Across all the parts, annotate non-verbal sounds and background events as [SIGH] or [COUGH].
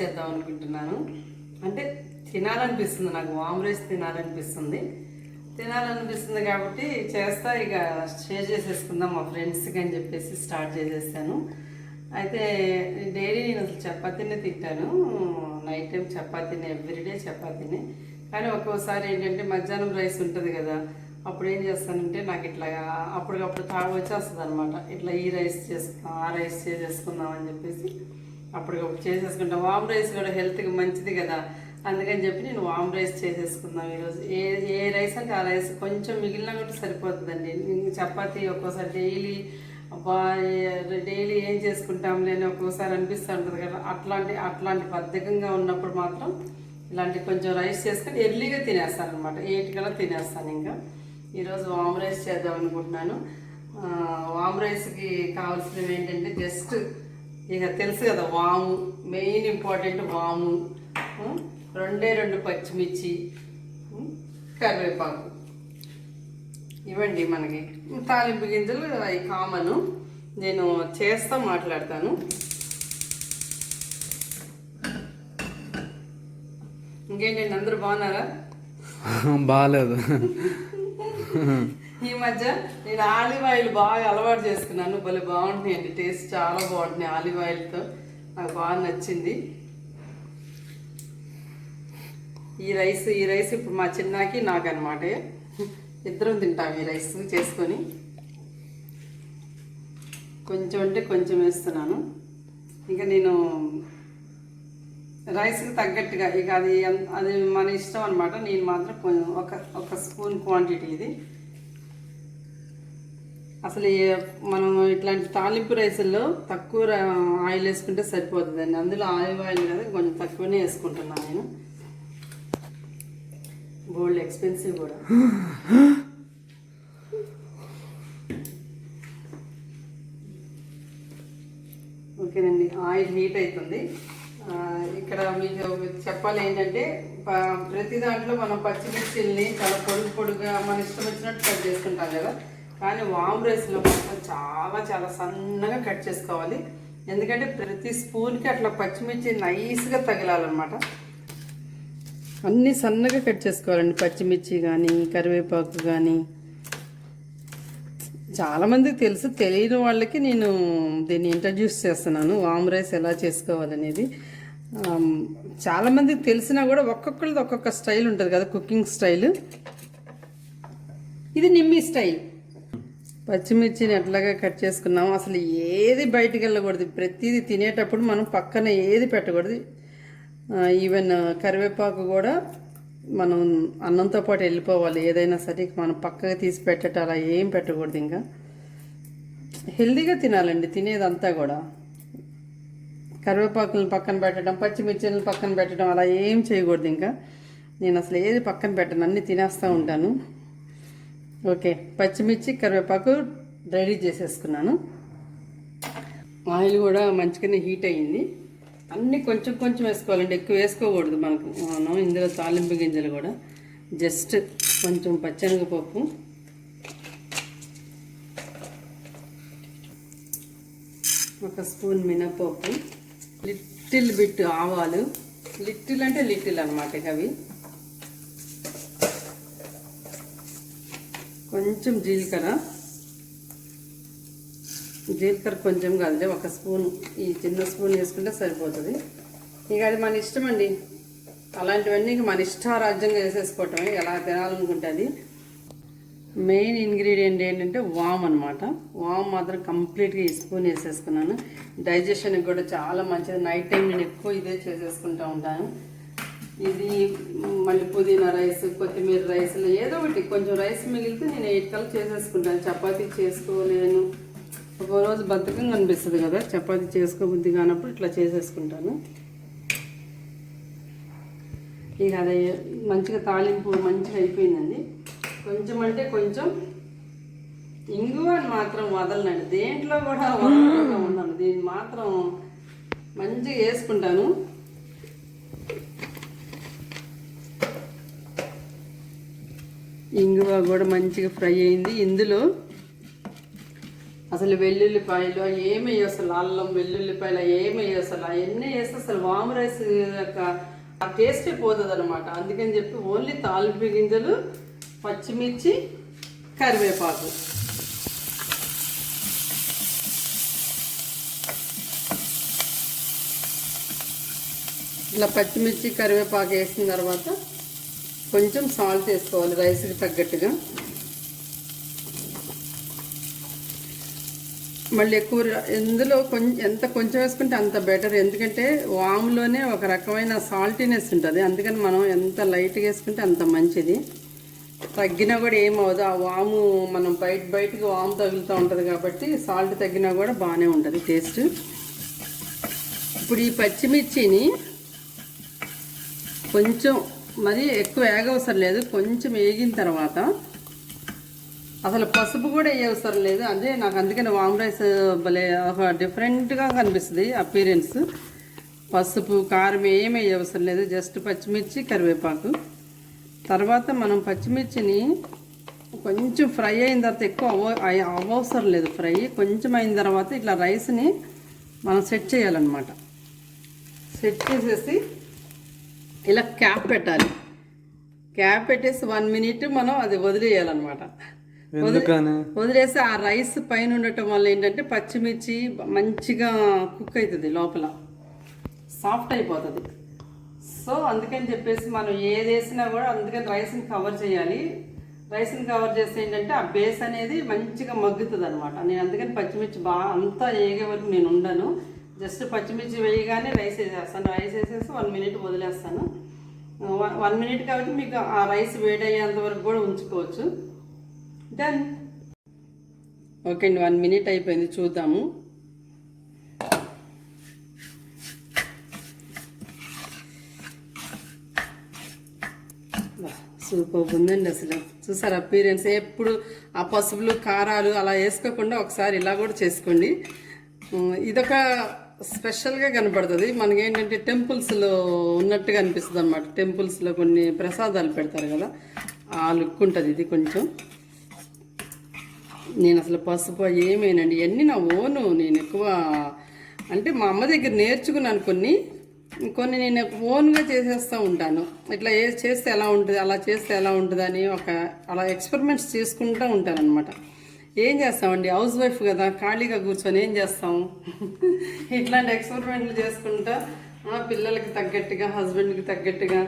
చేద్దాం అనుకుంటున్నాను. అంటే తినాలనిపిస్తుంది నాకు. వామ్ రైస్ తినాలనిపిస్తుంది. తినాలనిపిస్తుంది కాబట్టి చేస్తా. ఇక షేర్ చేసేసుకుందాం మా ఫ్రెండ్స్కి అని చెప్పేసి స్టార్ట్ చేసేసాను. అయితే డైలీ నేను అసలు చపాతీనే తింటాను. నైట్ టైం చపాతీనే ఎవ్రీడే చపాతీనే. కానీ ఒక్కోసారి ఏంటంటే మధ్యాహ్నం రైస్ ఉంటుంది కదా అప్పుడు ఏం చేస్తానంటే నాకు ఇట్లా అప్పటికప్పుడు తాగు వచ్చేస్తుంది అనమాట ఇట్లా ఈ రైస్ చేసుకుందాం ఆ రైస్ చేసేసుకుందాం అని చెప్పేసి అప్పటికప్పుడు చేసేసుకుంటాం. వామ్ రైస్ కూడా హెల్త్కి మంచిది కదా. అందుకని చెప్పి నేను వామ్ రైస్ చేసేసుకుందాం ఈరోజు. ఏ ఏ రైస్ అంటే ఆ రైస్ కొంచెం మిగిలిన కూడా సరిపోతుందండి. చపాతి చపాతీ ఒక్కోసారి డైలీ అబ్బా డైలీ ఏం చేసుకుంటాం లేని ఒక్కోసారి అనిపిస్తూ ఉంటుంది కదా. అట్లాంటి అట్లాంటి బద్ధకంగా ఉన్నప్పుడు మాత్రం ఇలాంటి కొంచెం రైస్ చేసుకొని ఎర్లీగా తినేస్తాను అనమాట ఎయిట్ కల్లా తినేస్తాను ఇంకా. ఈరోజు వామ్ రైస్ చేద్దాం అనుకుంటున్నాను. వామ్ రైస్కి కావాల్సినవి ఏంటంటే జస్ట్ ఇక తెలుసు కదా వాము మెయిన్ ఇంపార్టెంట్ వాము? రెండే రెండు పచ్చిమిర్చి? కరివేపాకు. ఇవ్వండి మనకి. తాలింపు గింజలు అవి కామను. నేను చేస్తా మాట్లాడతాను. ఇంకేంటండి అందరూ బాగున్నారా? బాగాలేదు [LAUGHS] ఈ మధ్య నేను ఆలివ్ ఆయిల్ బాగా అలవాటు చేసుకున్నాను. భలే బాగుంటున్నాయండి టేస్ట్ చాలా బాగుంటున్నాయి ఆలివ్ ఆయిల్తో. నాకు బాగా నచ్చింది. ఈ రైస్ ఈ రైస్ ఇప్పుడు మా చిన్నాకి నాకు అనమాట ఇద్దరం తింటాం ఈ రైస్ చేసుకొని. కొంచెం అంటే కొంచెం వేస్తున్నాను. ఇంకా నేను రైస్కి తగ్గట్టుగా ఇక అది అది మన ఇష్టం అనమాట నేను మాత్రం ఒక ఒక స్పూన్ క్వాంటిటీ ఇది. అసలు మనం ఇట్లాంటి తాలింపు రైసుల్లో తక్కువ ఆయిల్ వేసుకుంటే సరిపోతుందండి. అందులో ఆలివ్ ఆయిల్ కదా కొంచెం తక్కువనే వేసుకుంటున్నాను నేను. గోల్డ్ ఎక్స్పెన్సివ్ కూడా. ఓకేనండి ఆయిల్ హీట్ అవుతుంది ఇక్కడ మీకు చెప్పాలి ఏంటంటే ప్రతి దాంట్లో మనం పచ్చిమిర్చిల్ని చాలా పొడుగు పొడుగా మన ఇష్టం వచ్చినట్టు కట్ చేసుకుంటాం కదా. కానీ వామ్ రైస్లో మాత్రం చాలా చాలా సన్నగా కట్ చేసుకోవాలి. ఎందుకంటే ప్రతి స్పూన్కి అట్లా పచ్చిమిర్చి నైస్గా తగిలాలన్నమాట. అన్నీ సన్నగా కట్ చేసుకోవాలండి. పచ్చిమిర్చి కానీ కరివేపాకు కానీ చాలామందికి తెలుసు తెలియని వాళ్ళకి నేను దీన్ని ఇంట్రడ్యూస్ చేస్తున్నాను. వామ్ రైస్ ఎలా చేసుకోవాలనేది. చాలామందికి తెలిసినా కూడా ఒక్కొక్కరిది ఒక్కొక్క స్టైల్ ఉంటుంది కదా కుకింగ్ స్టైల్. ఇది నిమ్మి స్టైల్. పచ్చిమిర్చిని ఎట్లాగా కట్ చేసుకున్నాము అసలు ఏది బయటికి వెళ్ళకూడదు. ప్రతిదీ తినేటప్పుడు మనం పక్కన ఏది పెట్టకూడదు. ఈవెన్ కరివేపాకు కూడా మనం అన్నంతో పాటు వెళ్ళిపోవాలి. ఏదైనా సరే మనం పక్కగా తీసి పెట్టడం అలా ఏం పెట్టకూడదు ఇంకా. హెల్దీగా తినాలండి తినేదంతా కూడా. కరివేపాకులను పక్కన పెట్టడం పచ్చిమిర్చిలను పక్కన పెట్టడం అలా ఏం చేయకూడదు ఇంకా. నేను అసలు ఏది పక్కన పెట్టను అన్నీ తినేస్తూ ఉంటాను. ఓకే పచ్చిమిర్చి కరివేపాకు రెడీ చేసేసుకున్నాను. ఆయిల్ కూడా మంచిగానే హీట్ అయ్యింది. అన్నీ కొంచెం కొంచెం వేసుకోవాలండి ఎక్కువ వేసుకోకూడదు మనకు. మనం ఇందులో తాలింపు గింజలు కూడా. జస్ట్ కొంచెం పచ్చనగపప్పు. ఒక స్పూన్ మినపప్పు. లిటిల్ బిట్ ఆవాలు. లిటిల్ అంటే లిటిల్ అనమాట ఇక అవి. కొంచెం జీలకర్ర. జీలకర్ర కొంచెం కాదులే ఒక స్పూన్. ఈ చిన్న స్పూన్ వేసుకుంటే సరిపోతుంది. ఇక అది మన ఇష్టం అండి. అలాంటివన్నీ మన ఇష్టారాజ్యంగా వేసేసుకోవటమే ఎలా తినాలనుకుంటే అది. మెయిన్ ఇంగ్రీడియంట్ ఏంటంటే వామ్ అనమాట వామ్ మాత్రం కంప్లీట్గా ఈ స్పూన్ వేసేసుకున్నాను. డైజెషన్కి కూడా చాలా మంచిది. నైట్ టైం నేను ఎక్కువ ఇదే చేసేసుకుంటూ ఉంటాను. ఇది మళ్ళీ పుదీనా రైస్ కొత్తిమీర రైస్లు ఏదో ఒకటి. కొంచెం రైస్ మిగిలితే నేను ఎయిట్ కల్లా చేసేసుకుంటాను? చపాతీ చేసుకోలేను. ఒక రోజు బద్ధకంగా అనిపిస్తుంది కదా చపాతీ చేసుకోబుద్ధి కానప్పుడు ఇట్లా చేసేసుకుంటాను. ఇక అది మంచిగా తాలింపు మంచిగా అయిపోయిందండి. కొంచెం అంటే కొంచెం ఇంగువ అని మాత్రం వదలనండి. దేంట్లో కూడా వదలకుండా ఉన్నాను దీన్ని మాత్రం మంచిగా వేసుకుంటాను. ఇంగువ కూడా మంచిగా ఫ్రై అయింది. ఇందులో అసలు వెల్లుల్లిపాయలు ఏమి అసలు అల్లం వెల్లుల్లిపాయలు ఏమి అసలు అవన్నీ వేస్తే అసలు వాము రైస్ యొక్క ఆ టేస్టే పోతుంది అనమాట అందుకని చెప్పి ఓన్లీ తాలింపు గింజలు పచ్చిమిర్చి కరివేపాకు. ఇలా పచ్చిమిర్చి కరివేపాకు వేసిన తర్వాత కొంచెం సాల్ట్ వేసుకోవాలి రైస్కి తగ్గట్టుగా. మళ్ళీ ఎక్కువ ఇందులో కొంచెం ఎంత కొంచెం వేసుకుంటే అంత బెటర్. ఎందుకంటే వాములోనే ఒక రకమైన సాల్టీనెస్ ఉంటుంది. అందుకని మనం ఎంత లైట్గా వేసుకుంటే అంత మంచిది. తగ్గినా కూడా ఏమవుదు ఆ వాము మనం బయట బయటకు వాము తగులుతూ ఉంటుంది కాబట్టి సాల్ట్ తగ్గినా కూడా బాగానే ఉంటుంది టేస్ట్. ఇప్పుడు ఈ పచ్చిమిర్చిని కొంచెం మరి ఎక్కువ వేగవసరం లేదు. కొంచెం వేగిన తర్వాత అసలు పసుపు కూడా వేయవసరం లేదు. అదే నాకు అందుకని వామ్ రైస్ భలే ఒక డిఫరెంట్గా కనిపిస్తుంది అపీరెన్స్ పసుపు కారం ఏమి వేయవసరం లేదు. జస్ట్ పచ్చిమిర్చి కరివేపాకు. తర్వాత మనం పచ్చిమిర్చిని కొంచెం ఫ్రై అయిన తర్వాత ఎక్కువ అవ అవసరం లేదు. ఫ్రై కొంచెం అయిన తర్వాత ఇట్లా రైస్ని మనం సెట్ చేయాలన్నమాట. సెట్ చేసేసి ఇలా క్యాప్ పెట్టాలి. క్యాప్ పెట్టేసి వన్ మినిట్ మనం అది వదిలేయాలన్నమాట. వదిలేసి ఆ రైస్ పైన ఉండటం వల్ల ఏంటంటే పచ్చిమిర్చి మంచిగా కుక్ అవుతుంది లోపల. సాఫ్ట్ అయిపోతుంది. సో అందుకని చెప్పేసి మనం ఏది వేసినా కూడా అందుకని రైస్ని కవర్ చేయాలి. రైస్ని కవర్ చేస్తే ఏంటంటే ఆ బేస్ అనేది మంచిగా మగ్గుతుంది అనమాట నేను అందుకని పచ్చిమిర్చి బాగా అంతా వేగే వరకు నేను ఉండను. జస్ట్ పచ్చిమిర్చి వేయగానే రైస్ వేసేస్తాను. రైస్ వేసేసి వన్ మినిట్ వదిలేస్తాను. వన్ మినిట్ కాబట్టి మీకు ఆ రైస్ వేడయ్యేంత వరకు కూడా ఉంచుకోవచ్చు. డన్ ఓకే అండి వన్ మినిట్ అయిపోయింది చూద్దాము. సూపర్ ఉందండి అసలు. చూసారు అపీరియన్స్ ఎప్పుడు ఆ పసుపులు కారాలు అలా వేసుకోకుండా ఒకసారి ఇలా కూడా చేసుకోండి. ఇదొక స్పెషల్గా కనపడుతుంది. మనకి ఏంటంటే టెంపుల్స్లో ఉన్నట్టుగా అనిపిస్తుంది అనమాట టెంపుల్స్లో కొన్ని ప్రసాదాలు పెడతారు కదా ఆ లుక్ ఉంటుంది ఇది కొంచెం. నేను అసలు పసుపు ఏమేనండి ఇవన్నీ నా ఓను. నేను ఎక్కువ అంటే మా అమ్మ దగ్గర నేర్చుకున్నాను కొన్ని. కొన్ని నేను ఓన్గా చేసేస్తూ ఉంటాను. ఇట్లా ఏ చేస్తే ఎలా ఉంటుంది అలా చేస్తే ఎలా ఉంటుంది అని ఒక అలా ఎక్స్పెరిమెంట్స్ చేసుకుంటూ ఉంటాను అనమాట ఏం చేస్తామండి? హౌస్ వైఫ్ కదా ఖాళీగా కూర్చొని ఏం చేస్తాం? ఇట్లాంటి ఎక్స్పెరిమెంట్లు చేసుకుంటా పిల్లలకి తగ్గట్టుగా హస్బెండ్కి తగ్గట్టుగా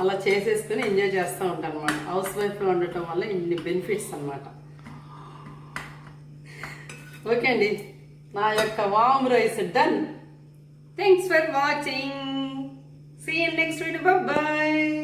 అలా చేసేసుకుని ఎంజాయ్ చేస్తూ ఉంటాను అనమాట హౌస్ వైఫ్లో ఉండటం వల్ల ఇన్ని బెనిఫిట్స్ అన్నమాట. ఓకే అండి. నా యొక్క warm rice done. Thanks for watching see next video bye